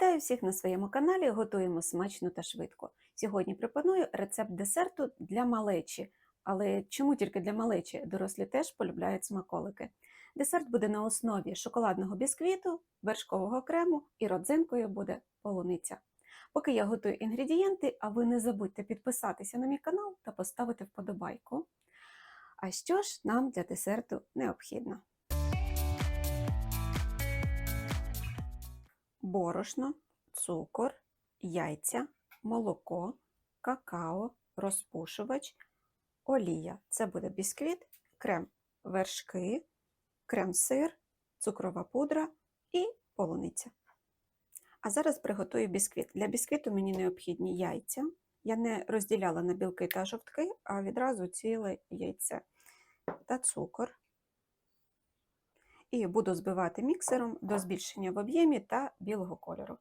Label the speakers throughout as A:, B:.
A: Вітаю всіх на своєму каналі. Готуємо смачно та швидко. Сьогодні пропоную рецепт десерту для малечі. Але чому тільки для малечі? Дорослі теж полюбляють смаколики. Десерт буде на основі шоколадного бісквіту, вершкового крему і родзинкою буде полуниця. Поки я готую інгредієнти, а ви не забудьте підписатися на мій канал та поставити вподобайку. А що ж нам для десерту необхідно? Борошно, цукор, яйця, молоко, какао, розпушувач, олія. Це буде бісквіт, крем вершки, крем-сир, цукрова пудра і полуниця. А зараз приготую бісквіт. Для бісквіту мені необхідні яйця. Я не розділяла на білки та жовтки, а відразу ціле яйце та цукор і буду збивати міксером до збільшення в об'ємі та білого кольору.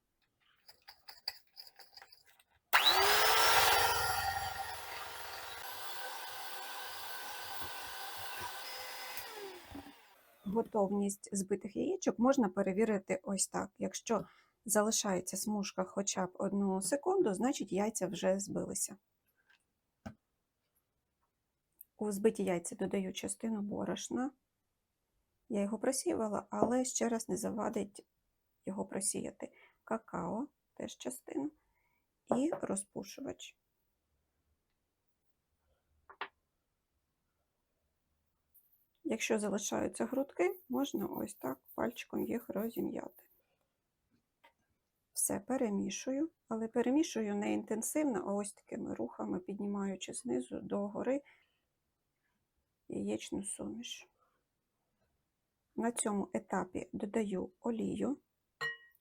A: Готовність збитих яєчок можна перевірити ось так. Якщо залишається смужка хоча б одну секунду, значить яйця вже збилися. У збиті яйця додаю частину борошна. Я його просіювала, але ще раз не завадить його просіяти. Какао теж частину і розпушувач. Якщо залишаються грудки, можна ось так пальчиком їх розім'яти. Все перемішую, але перемішую не інтенсивно, а ось такими рухами, піднімаючи знизу до гори яєчну суміш. На цьому етапі додаю олію.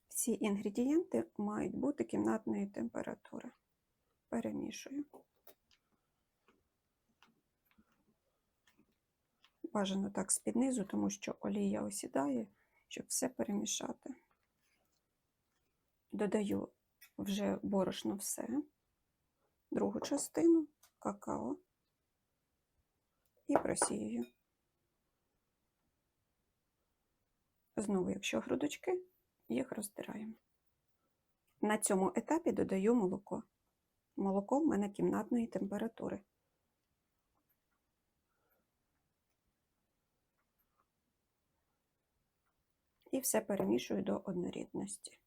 A: Всі інгредієнти мають бути кімнатної температури. Перемішую. Бажано так з-під тому що олія осідає, щоб все перемішати. Додаю вже борошно все, другу частину какао і просіюю. Знову, якщо грудочки, їх роздираємо. На цьому етапі додаю молоко. Молоко в мене кімнатної температури. І все перемішую до однорідності.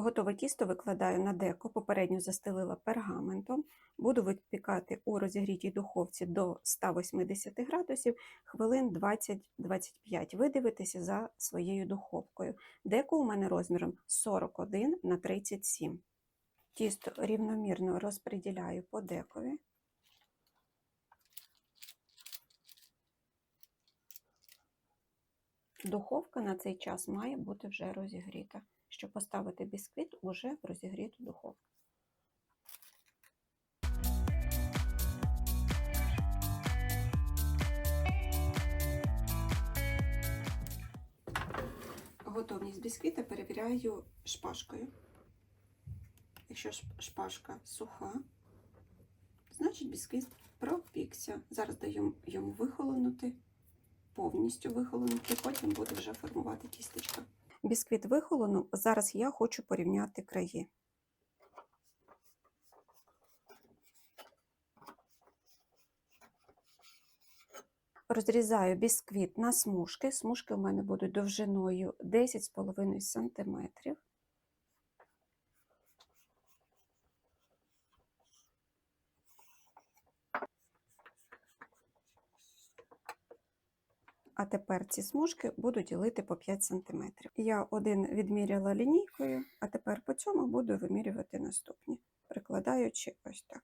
A: Готове тісто викладаю на деко, попередньо застелила пергаментом. Буду випікати у розігрітій духовці до 180 градусів хвилин 20-25. Видивитися за своєю духовкою. Деко у мене розміром 41 на 37. Тісто рівномірно розподіляю по декові. Духовка на цей час має бути вже розігріта щоб поставити бісквіт уже в розігріту духовку. Готовність бісквіта перевіряю шпажкою. Якщо шпажка суха, значить бісквіт пропікся. Зараз даю йому вихолонути, повністю вихолонути, потім буду вже формувати тістечко. Бісквіт вихолонув, зараз я хочу порівняти краї. Розрізаю бісквіт на смужки. Смужки у мене будуть довжиною 10,5 см. А тепер ці смужки буду ділити по 5 см. Я один відміряла лінійкою, а тепер по цьому буду вимірювати наступні, прикладаючи ось так.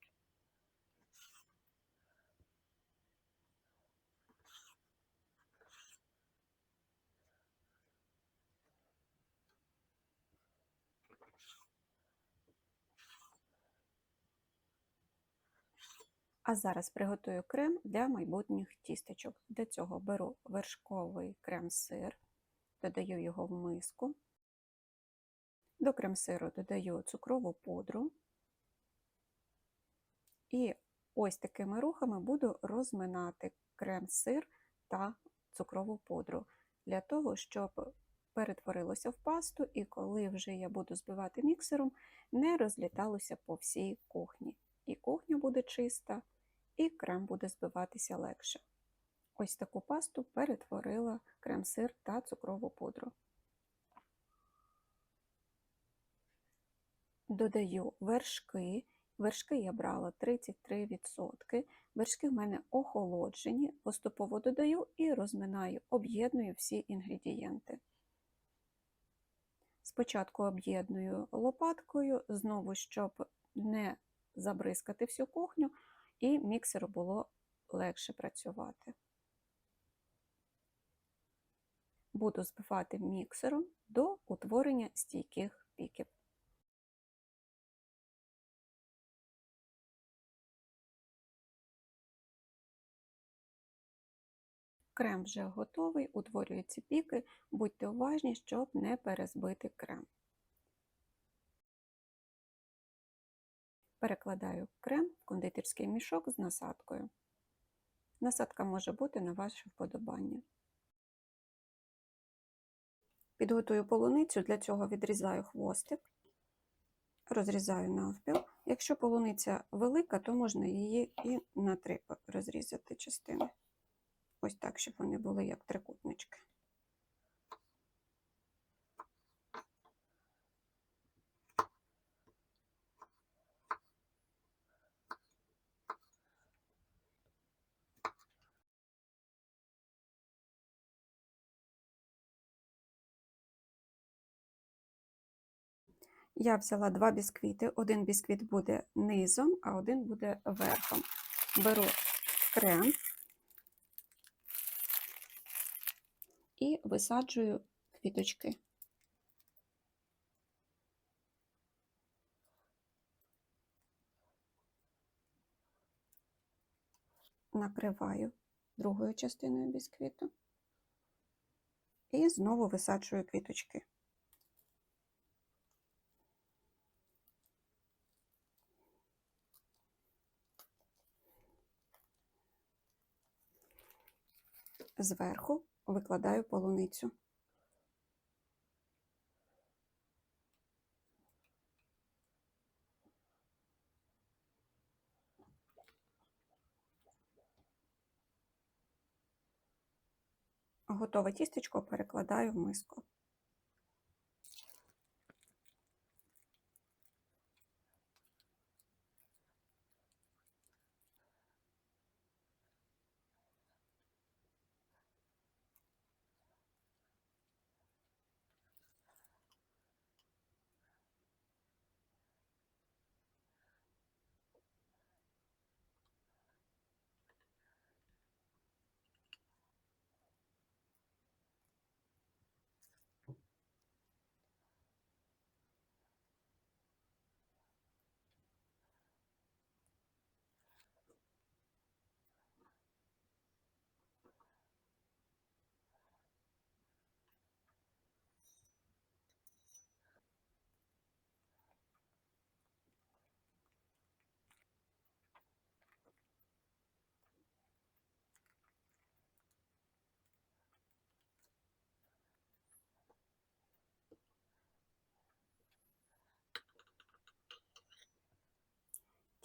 A: А зараз приготую крем для майбутніх тістечок. Для цього беру вершковий крем-сир, додаю його в миску. До крем-сиру додаю цукрову пудру. І ось такими рухами буду розминати крем-сир та цукрову пудру. для того, щоб перетворилося в пасту, і коли вже я буду збивати міксером, не розліталося по всій кухні. І кухня буде чиста, і крем буде збиватися легше. Ось таку пасту перетворила крем-сир та цукрову пудру. Додаю вершки. Вершки я брала 33%. Вершки в мене охолоджені, поступово додаю і розминаю, об'єдную всі інгредієнти. Спочатку об'єдную лопаткою, знову, щоб не забризкати всю кухню, і міксеру було легше працювати. Буду збивати міксером до утворення стійких піків. Крем вже готовий, утворюються піки, будьте уважні, щоб не перезбити крем. Перекладаю крем в кондитерський мішок з насадкою. Насадка може бути на ваше вподобання. Підготую полуницю, для цього відрізаю хвостик, розрізаю навпіл. Якщо полуниця велика, то можна її і на три розрізати частини. Ось так, щоб вони були як трикутнички. Я взяла два бісквіти. Один бісквіт буде низом, а один буде верхом. Беру крем і висаджую квіточки. Накриваю другою частиною бісквіту і знову висаджую квіточки. Зверху викладаю полуницю. Готове тістечко перекладаю в миску.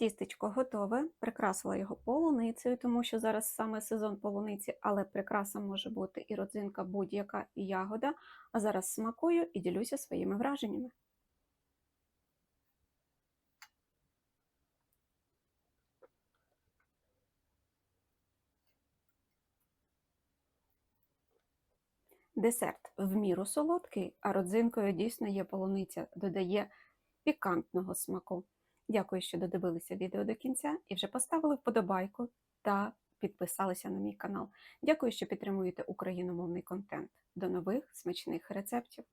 A: Тістечко готове, прикрасила його полуницею, тому що зараз саме сезон полуниці, але прикраса може бути і родзинка будь-яка і ягода. А зараз смакую і ділюся своїми враженнями. Десерт в міру солодкий, а родзинкою дійсно є полуниця, додає пікантного смаку. Дякую, що додивилися відео до кінця і вже поставили вподобайку та підписалися на мій канал. Дякую, що підтримуєте україномовний контент. До нових смачних рецептів!